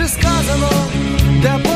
вже сказано, де